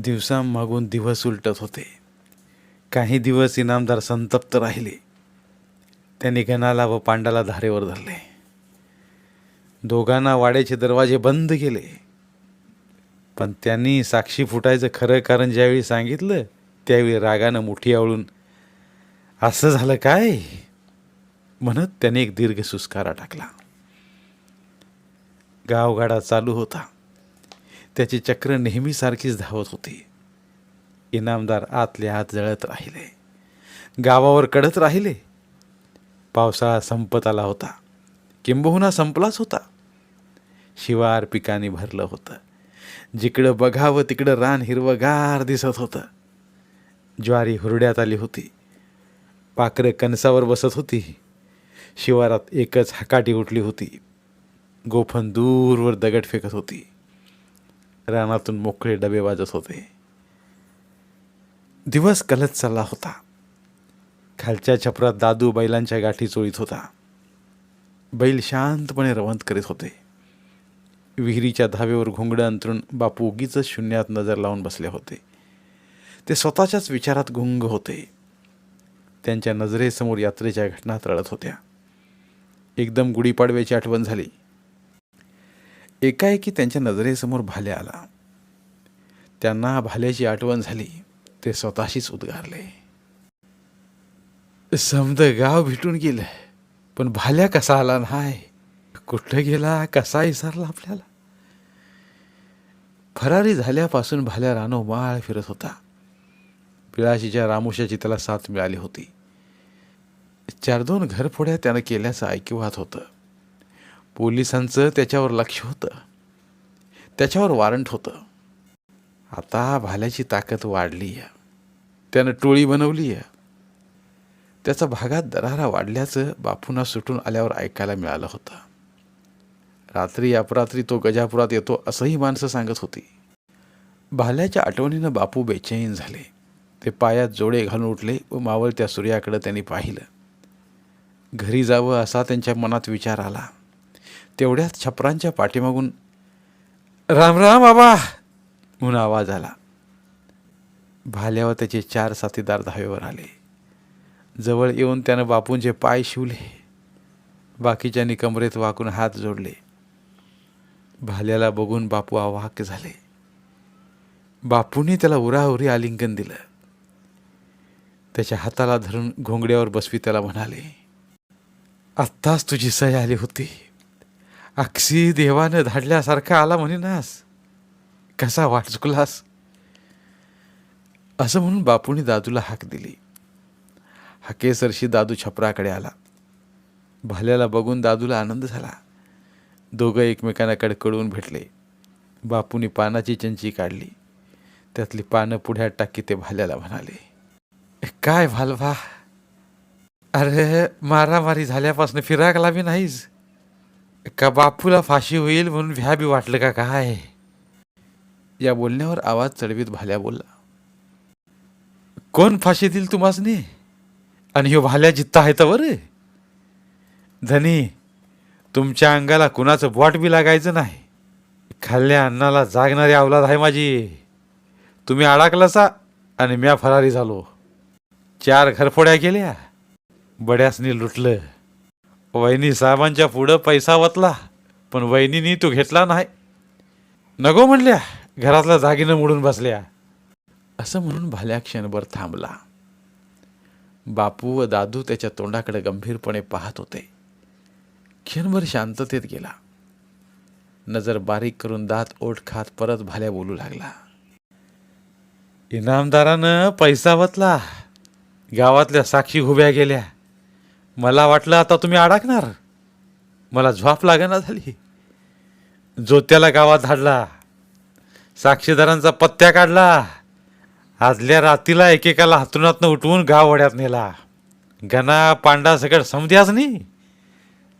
दिवसांमागून दिवस उलटत होते. काही दिवस इनामदार संतप्त राहिले. त्यांनी गणाला व पांडाला धारेवर धरले. दोघांना वाड्याचे दरवाजे बंद केले. पण त्यांनी साक्षी फुटायचं खरं कारण ज्यावेळी सांगितलं त्यावेळी रागानं मुठी आवळून असं झालं काय? म्हणत त्याने एक दीर्घ सुस्कारा टाकला. गावगाडा चालू होता. त्याची चक्र नेहमीसारखीच धावत होती. इनामदार आतल्या आत जळत राहिले. गावावर कडत राहिले. पावसाळा संपत आला होता. किंबहुना संपलाच होता. शिवार पिकाने भरलं होतं. जिकडं बघावं तिकडं रान हिरवगार दिसत होतं. ज्वारी हुरड्यात आली होती. पाखरं कणसावर बसत होती. शिवारात एकच हकाटी उठली होती. गोफन दूरवर दगड फेकत होती. रानातून मोकळे डबे वाजत होते. दिवस कलत चालला होता. खालच्या छपरात दादू बैलांच्या गाठी चोळीत होता. बैल शांतपणे रवंत करीत होते. विहिरीच्या धावेवर घोंगडं अंतरून बापू उगीच शून्यात नजर लावून बसले होते. ते स्वतःच्याच विचारात गुंग होते. त्यांच्या नजरेसमोर यात्रेच्या घटना तळत होत्या. एकदम गुढीपाडव्याची आठवण झाली. एकाएकी त्यांच्या नजरेसमोर भाल्या आला. त्यांना भाल्याची आठवण झाली. ते स्वतःशीच उद्गारले. समद गाव भेटून गेलं पण भाल्या कसा आला नाही? कुठं गेला कसा विसरला आपल्याला? फरारी झाल्यापासून भाल्या रानो माळ फिरत होता. पिळाशीच्या रामुशाची त्याला साथ मिळाली होती. चार दोन घरफोड्या त्यानं केल्याचं ऐकिवात होतं. पोलिसांचं त्याच्यावर लक्ष होतं. त्याच्यावर वॉरंट होतं. आता भाल्याची ताकद वाढली आहे त्यानं टोळी बनवली आहे त्याचा भागात दरारा वाढल्याचं बापूंना सुटून आल्यावर ऐकायला मिळालं होतं. रात्री अपरात्री तो गजापुरात येतो असंही माणसं सांगत होती. भाल्याच्या आठवणीनं बापू बेचैन झाले. ते पायात जोडे घालून उठले व मावळत्या सूर्याकडे त्यांनी पाहिलं. घरी जावं असा त्यांच्या मनात विचार आला. तेवढ्यात छपरांच्या पाठीमागून राम राम बाबा! म्हणून आवाज आला. भाल्यावर त्याचे चार साथीदार धावेवर आले. जवळ येऊन त्यानं बापूंचे पाय शिवले. बाकीच्यांनी कमरेत वाकून हात जोडले. भाल्याला बघून बापू आवाक्य झाले. बापूंनी त्याला उराउरी आलिंगन दिलं. त्याच्या हाताला धरून घोंगड्यावर बसवी त्याला म्हणाले आत्ताच तुझी सय आली होती. अक्षी देवानं धाडल्यासारखा आला म्हणेनास. कसा वाट चुकलास असं म्हणून बापूंनी दादूला हाक दिली. हाकेसरशी दादू छपराकडे आला. भाल्याला बघून दादूला आनंद झाला. दोघं एकमेकांना कडकडून भेटले. बापूंनी पानाची चंची काढली. त्यातली पानं पुढ्यात टाकी ते भाल्याला म्हणाले काय भालवा अरे मारामारी झाल्यापासून फिराक लावी नाहीस. का बापूला फाशी होईल म्हणून भ्या बी वाटलं का काय? या बोलण्यावर आवाज चढवीत भाल्या बोलला. कोण फाशी देईल तुम्हासनी? आणि ह्यो भाल्या जित्ता आहे तर बरं धनी तुमच्या अंगाला कुणाचं बोट बी लागायचं नाही. खाल्ल्या अन्नाला जागणारी अवलाद आहे माझी. तुम्ही अडकलासा आणि म्या फरारी झालो. चार घरफोड्या गेल्या बड्यासनी लुटलं. वहिनी साहेबांच्या पुढं पैसा वतला पण वहिनीनी तो घेतला नाही. नको म्हणल्या घरातल्या जागीनं मोडून बसल्या. असं म्हणून भाल्या क्षणभर थांबला. बापू व दादू त्याच्या तोंडाकडे गंभीरपणे पाहत होते. क्षणभर शांततेत गेला. नजर बारीक करून दात ओठ खात परत भाल्या बोलू लागला. इनामदारानं पैसा वतला. गावातल्या साक्षी उभ्या गेल्या. मला वाटलं आता तुम्ही अडकणार. मला झोप लागेना झाली. जोत्याला गावात धाडला. साक्षीदारांचा पत्त्या काढला. आदल्या रातीला एकेकाला हातूनातनं उठवून गाव वड्यात नेला. गणा पांडा सगळं समध्याच नाही.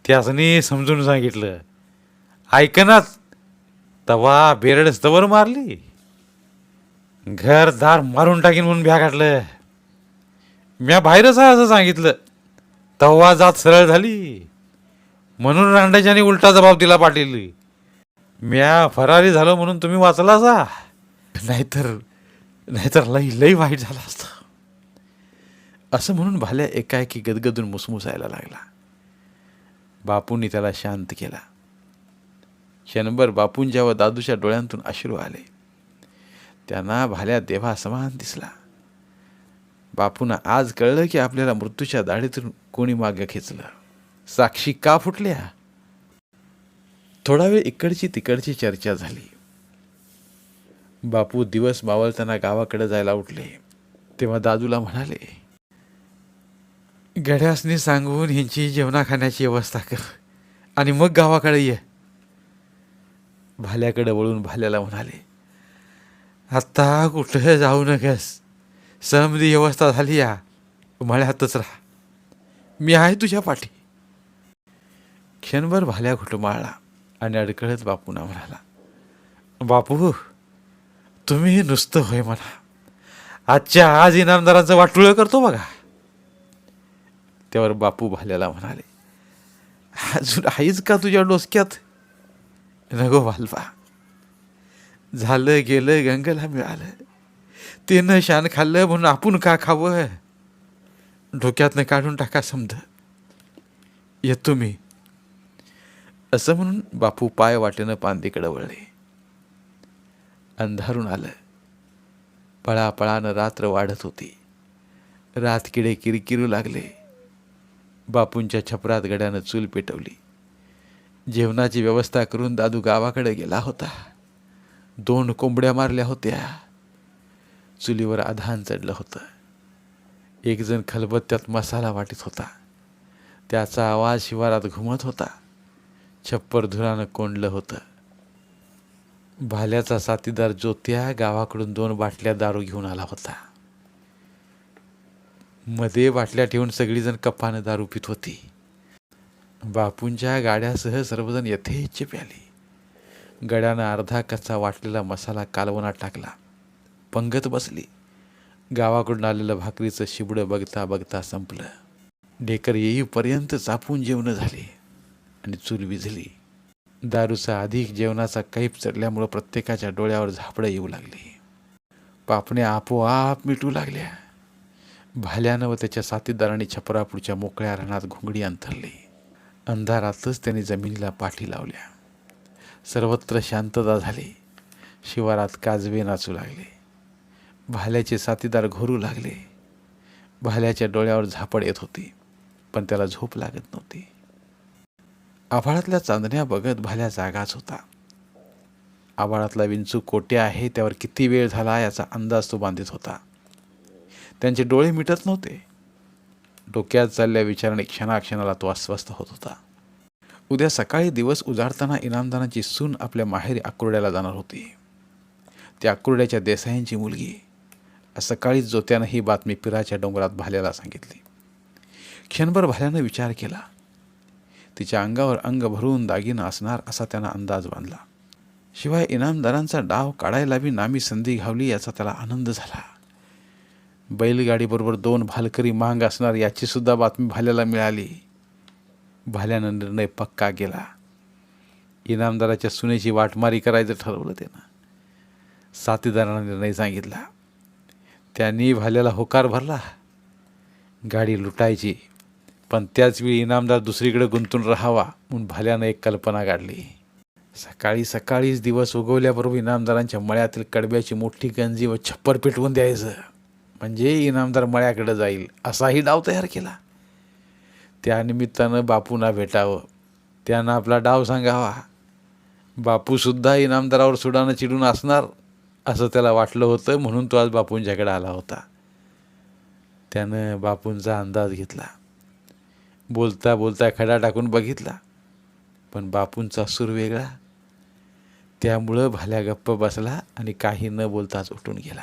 त्यासनी समजून सांगितलं. ऐकनात तवा बेरड स्तवर मारली. घर दार मारून टाकीन म्हणून भ्या घातलं. म्या बाहेरच आहे असं सांगितलं. तव्हा जात सरळ झाली. म्हणून रांडाच्याने उलटा जबाब दिला पाटील. म्या फरारी झालो म्हणून तुम्ही वाचला जा नाहीतर नाहीतर लई लई वाईट झालं असतं. असं म्हणून भाल्या एकाएकी गदगदून मुसमुसायला लागला. बापूंनी त्याला शांत केला. क्षणभर बापूंच्या व दादूच्या डोळ्यांतून अश्रू आले. त्यांना भाल्या देवा समान दिसला. बापूंना आज कळलं की आपल्याला मृत्यूच्या दाढीतून कोणी मागं खेचलं. साक्षी का फुटल्या? थोडा वेळ इकडची तिकडची चर्चा झाली. बापू दिवस मावळताना गावाकडे जायला उठले. तेव्हा दादूला म्हणाले गड्यासनी सांगून ह्यांची जेवणा खाण्याची व्यवस्था कर आणि मग गावाकडे ये. भाल्याकडे वळून भाल्याला म्हणाले आत्ता कुठं जाऊ नकस समधी व्यवस्था झाली या. मळ्यातच राहा. मी आहे तुझ्या पाठी. क्षणभर भाल्या घुटमाळला आणि अडकळत बापूंना म्हणाला बापू तुम्ही नुसतं होय म्हणा. आजच्या आज इनामदारांचं वाटुळं करतो बघा. त्यावर बापू भाल्याला म्हणाले अजून आहेच का तुझ्या डोसक्यात? नगो भालवा झालं गेलं गंगला मिळालं. ते शान खाल्लं म्हणून आपण का खावं? डोक्यातनं काढून टाका समज. येतो मी. असं म्हणून बापू पाय वाटेनं पांदीकडे वळले. अंधारून आलं. पळापळानं रात्र वाढत होती. रात किडे किरकिरू लागले. बापूंच्या छपरात गड्यानं चूल पेटवली. जेवणाची व्यवस्था करून दादू गावाकडे गेला होता. दोन कोंबड्या मारल्या होत्या. चुलीवर आधान चढलं होतं. एकजण खलबत्त्यात मसाला वाटीत होता. त्याचा आवाज शिवारात घुमत होता. छप्पर धुरानं कोंडलं होतं. भाल्याचा साथीदार ज्योत्या गावाकडून दोन बाटल्या दारू घेऊन आला होता. मध्ये बाटल्या ठेवून सगळीजण कपानं दारू पित होती. बापूंच्या गाड्यासह सर्वजण यथेच्छ प्याली. गड्यानं अर्धा कच्चा वाटलेला मसाला कालवणात टाकला. पंगत बसली. गावाकडून आलेलं भाकरीचं शिबडं बघता बघता संपलं. ढेकर येईपर्यंत चापून जेवणं झाले आणि चूल विझली. दारूचा अधिक जेवणाचा कैप चढल्यामुळं प्रत्येकाच्या डोळ्यावर झापडं येऊ लागली. पापण्या आपोआप मिटू लागल्या. भाल्यानं व त्याच्या साथीदारांनी छपरापूरच्या मोकळ्या रानात घोंगडी अंथरली. अंधारातच त्यांनी जमिनीला पाठी लावल्या. सर्वत्र शांतता झाली. शिवारात काजवे नाचू लागले. भाल्याचे साथीदार घोरू लागले. भाल्याच्या डोळ्यावर झापड येत होती पण त्याला झोप लागत नव्हती. आभाळातल्या चांदण्या बघत भाल्या जागाच होता. आभाळातला विंचू कोट्या आहे त्यावर किती वेळ झाला याचा अंदाज तो बांधित होता. त्यांचे डोळे मिटत नव्हते. डोक्यात चालल्या विचाराने क्षणाक्षणाला तो अस्वस्थ होत होता. उद्या सकाळी दिवस उजाडताना इनामदानाची सून आपल्या माहेरी आकुर्ड्याला जाणार होती. त्या आकुर्ड्याच्या देसाईंची मुलगी. सकाळी सकाळीच जोत्यानं ही बातमी पिराच्या डोंगरात भाल्याला सांगितली. क्षणभर भाल्यानं विचार केला. तिच्या अंगावर अंग भरून दागिनं असणार असा त्यानं अंदाज बांधला. शिवाय इनामदारांचा डाव काढायला बी नामी संधी घावली याचा त्याला आनंद झाला. बैलगाडीबरोबर दोन भालकरी महाग असणार याची सुद्धा बातमी भाल्याला मिळाली. भाल्यानं निर्णय पक्का केला. इनामदाराच्या सुनेची वाटमारी करायचं ठरवलं त्यानं. साथीदारांना निर्णय सांगितला. त्यांनी भाल्याला होकार भरला. गाडी लुटायची. पण त्याचवेळी इनामदार दुसरीकडे गुंतून राहावा म्हणून भाल्यानं एक कल्पना काढली. सकाळी सकाळीच दिवस उगवल्याबरोबर इनामदारांच्या मळ्यातील कडब्याची मोठी गंजी व छप्पर पेटवून द्यायचं. म्हणजे इनामदार मळ्याकडे जाईल असाही डाव तयार केला. त्यानिमित्तानं बापूंना भेटावं. त्यांना आपला डाव सांगावा. बापूसुद्धा इनामदारावर सुडानं चिडून असणार. असं त्याला वाटलं होतं म्हणून तो आज बापूंच्याकडे आला होता. त्यानं बापूंचा अंदाज घेतला. बोलता बोलता खडा टाकून बघितला. पण बापूंचा सूर वेगळा. त्यामुळं भाल्या गप्प बसला आणि काही न बोलताच उठून गेला.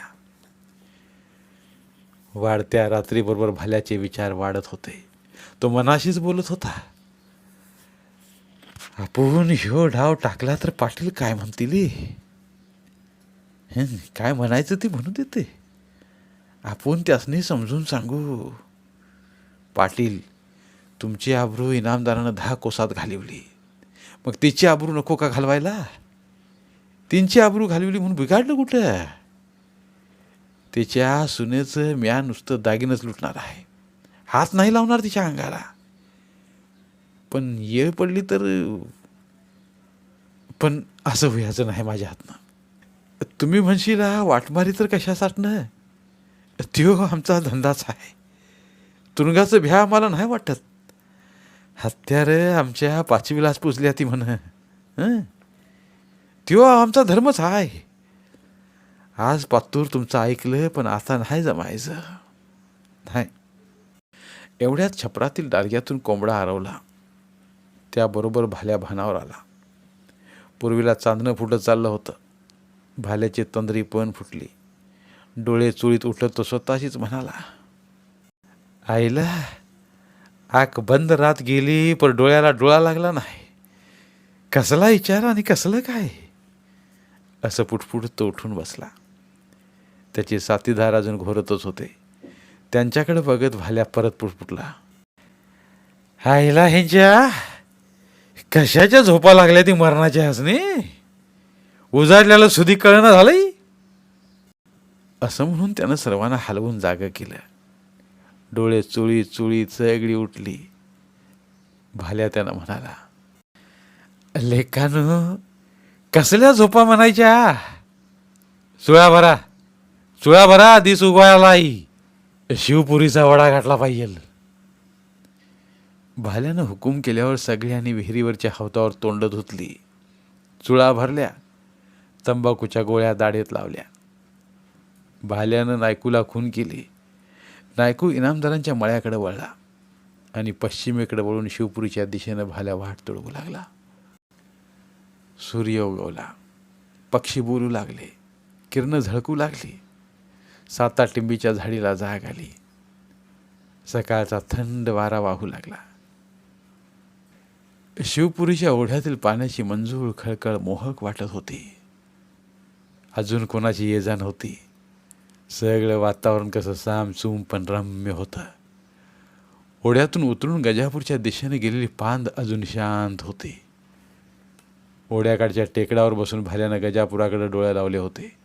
वाढत्या रात्रीबरोबर भाल्याचे विचार वाढत होते. तो मनाशीच बोलत होता. आपण ह्यो डाव टाकला तर पाटील काय म्हणतील हं, काय म्हणायचं ते म्हणू देते. आपण त्यासनी समजून सांगू. पाटील तुमची आबरू इनामदारानं दहा कोसात घालवली. मग तिची आबरू नको का घालवायला? तीनची आबरू घालवली म्हणून बिघाडलं कुठं? तिच्या सुनेचं म्या नुसतं दागिनच लुटणार आहे. हात नाही लावणार तिच्या अंगाला. पण येळ पडली तर पण असं व्हायचं नाही माझ्या हातनं. तुम्ही म्हणशील वाटमारी तर कशासाठनं त्यो आमचा धंदाच आहे. तुरुंगाचं भ्या आम्हाला नाही वाटत. हत्यारं आमच्या पाचवीलाच पुजल्या ती म्हण. त्यो आमचा धर्मच आहे. आज पातूर तुमचं ऐकलं पण आता नाही जमायचं. नाही. एवढ्याच छपरातील डारग्यातून कोंबडा हरवला. त्याबरोबर भाल्या भानावर आला. पूर्वीला चांदणं फुटत चाललं होतं. भाल्याची तंद्री पण फुटली. डोळे चुळीत उठत तो स्वतःशीच म्हणाला आईला आक बंद रात गेली पण डोळ्याला डोळा लागला नाही. कसला विचार आणि कसलं काय? असं पुटपुट तो उठून बसला. त्याचे साथीदार अजून घोरतच होते. त्यांच्याकडे बघत भाल्या परत पुटपुटला आईला ह्यांच्या कशाच्या झोपा लागल्या ती मरणाच्या हसने? उजाडल्याला सुधी कळणं झालंय? असं म्हणून त्यानं सर्वांना हलवून जागं केलं. डोळे चुळी चुळी चगडी उठली. भाल्या त्यानं म्हणाला लेखानं कसल्या झोपा म्हणायच्या? चुळा भरा चुळा भरा दिस उगवायला आई शिवपुरीचा वडा घातला पाहिजे. भाल्यानं हुकूम केल्यावर सगळ्यांनी विहिरीवरच्या हवतावर तोंड धुतली. चुळा भरल्या. तंबाखूच्या गोळ्या दाढेत लावल्या. भाल्यानं नायकूला खून केली. नायकू इनामदारांच्या मळ्याकडे वळला आणि पश्चिमेकडे वळून शिवपुरीच्या दिशेनं भाल्या वाट तुडवू लागला. सूर्य उगवला. पक्षी बोलू लागले. किरणं झळकू लागली. साता टिंबीच्या झाडीला जाग आली. सकाळचा थंड वारा वाहू लागला. शिवपुरीच्या ओढ्यातील पाण्याची मंजूळ खळखळ मोहक वाटत होती. अजून कोणाची ये जा नव्हती सगळं वातावरण कसं सामसूम पण रम्य होतं. ओढ्यातून उतरून गजापूरच्या दिशेने गेलेली पांद अजून शांत होती. ओढ्याकडच्या टेकडावर बसून भाल्यानं गजापुराकडे डोळे लावले होते.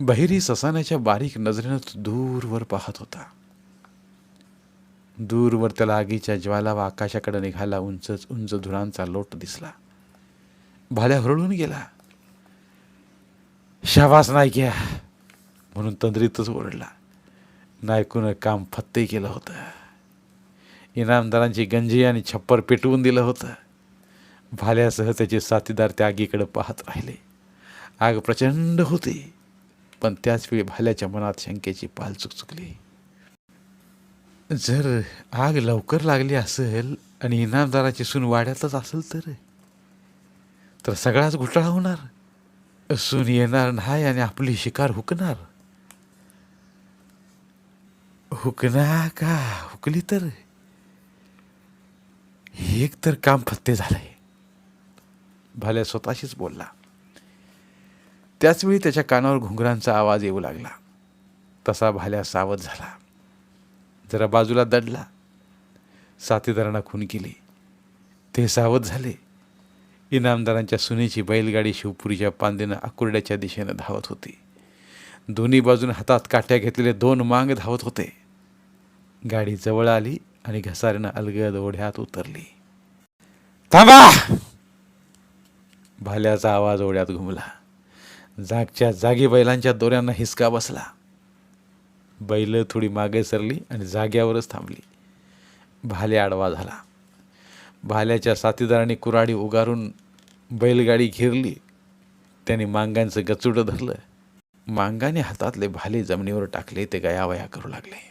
बहिरी ससाण्याच्या बारीक नजरेनं तो दूरवर पाहत होता. दूरवर त्याला आगीच्या ज्वाला व आकाशाकडे निघाला उंचच उंच धुरांचा लोट दिसला. भाल्या हरळून गेला. शाबास नायक्या म्हणून तंद्रीतच ओरडला. नायकून काम फत्ते केलं होतं. इनामदारांची गंजी आणि छप्पर पेटवून दिलं होतं. भाल्यासह त्याचे साथीदार त्या आगीकडे पाहत राहिले. आग प्रचंड होती. पण त्याचवेळी भाल्याच्या मनात शंकेची पाल चुकचुकली. जर आग लवकर लागली असेल आणि इनामदाराची सून वाड्यातच असेल तर? तर सगळाच घोटाळा होणार. सून येणार नाही आणि आपली शिकार हुकणार. हुकना का? हुकली तर. एक तर काम फत्ते झालंय. भाल्या स्वतःशीच बोलला. त्याचवेळी त्याच्या कानावर घुंगरांचा आवाज येऊ लागला. तसा भाल्या सावध झाला. जरा बाजूला दडला. साथीदारांना खून केली. ते सावध झाले. इनामदारांच्या सुनेची बैलगाडी शिवपुरीच्या पांदेनं आकुर्ड्याच्या दिशेनं धावत होती. दोन्ही बाजून हातात काठ्या घेतलेले दोन मांग धावत होते. गाडी जवळ आली आणि घसाऱ्यानं अलगद ओढ्यात उतरली. थांबा! भाल्याचा आवाज ओढ्यात घुमला. जागच्या जागी बैलांच्या दोऱ्यांना हिसका बसला. बैल थोडी मागे सरली आणि जाग्यावरच थांबली. भाले आडवा झाला. भाल्याच्या साथीदाराने कुराडी उगारून बैलगाडी घेरली. त्याने मांगांचं गचुडं धरलं. मांगाने हातातले भाले जमिनीवर टाकले ते गयावया करू लागले.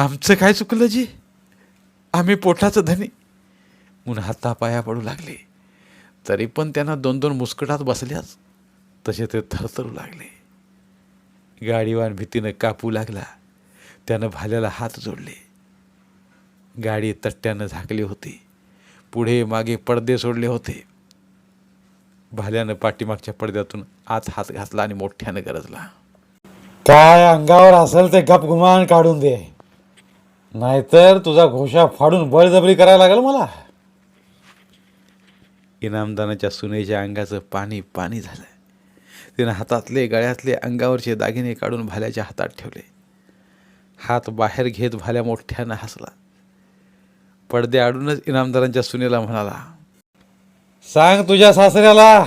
आमचं काय चुकलं जी? आम्ही पोटाचं धनी. म्हणून हातापाया पडू लागले. तरी पण त्यांना दोन दोन मुस्कटात बसल्याच तसे ते थरथरू लागले. गाडीवान भीतीनं कापू लागला. त्यानं भाल्याला हात जोडले. गाडी तट्ट्यानं झाकली होती. पुढे मागे पडदे सोडले होते. भाल्यानं पाठीमागच्या पडद्यातून आत हात घातला आणि मोठ्यानं गरजला. काय अंगावर असेल ते गप गुमान काढून दे. नाहीतर तुझा घोषा फाडून बळजबरी करायला लागेल मला. इनामदानाच्या सुनेच्या अंगाचं पाणी पाणी झालं. तिनं हातातले गळ्यातले अंगावरचे दागिने काढून भाल्याच्या हातात ठेवले. हात बाहेर घेत भाल्या मोठ्यानं हसला. पडदे आडूनच इनामदारांच्या सुनेला म्हणाला सांग तुझ्या सासऱ्याला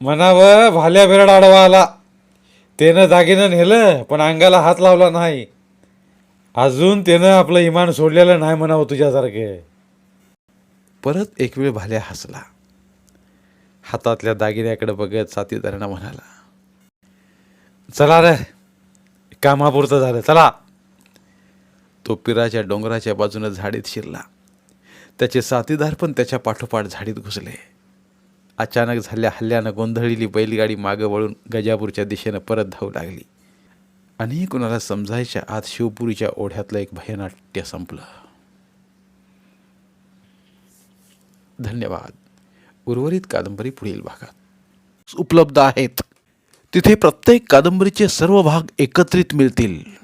म्हणावं भाल्या बिरड आडवा आला. त्यानं दागिनं नेलं पण अंगाला हात लावला नाही. अजून त्यानं आपलं इमान सोडलेलं नाही म्हणावं तुझ्यासारखे. परत एक वेळ भाल्या हसला. हातातल्या दागिन्याकडे बघत साथीदारांना म्हणाला चला रे कामापुरतं झालं चला. तो पिराच्या डोंगराच्या बाजूनं झाडीत शिरला. त्याचे साथीदार पण त्याच्या पाठोपाठ झाडीत घुसले. अचानक झाल्या हल्ल्यानं गोंधळलेली बैलगाडी मागं वळून गजापूरच्या दिशेनं परत धावू लागली. आणि कुणाला समजायच्या आत शिवपुरीच्या ओढ्यातलं एक भयनाट्य संपलं. धन्यवाद. उर्वरित कादंबरी पुढील भागात. उपलब्ध आहेत. तिथे प्रत्येक कादंबरीचे सर्व भाग एकत्रित मिळतील.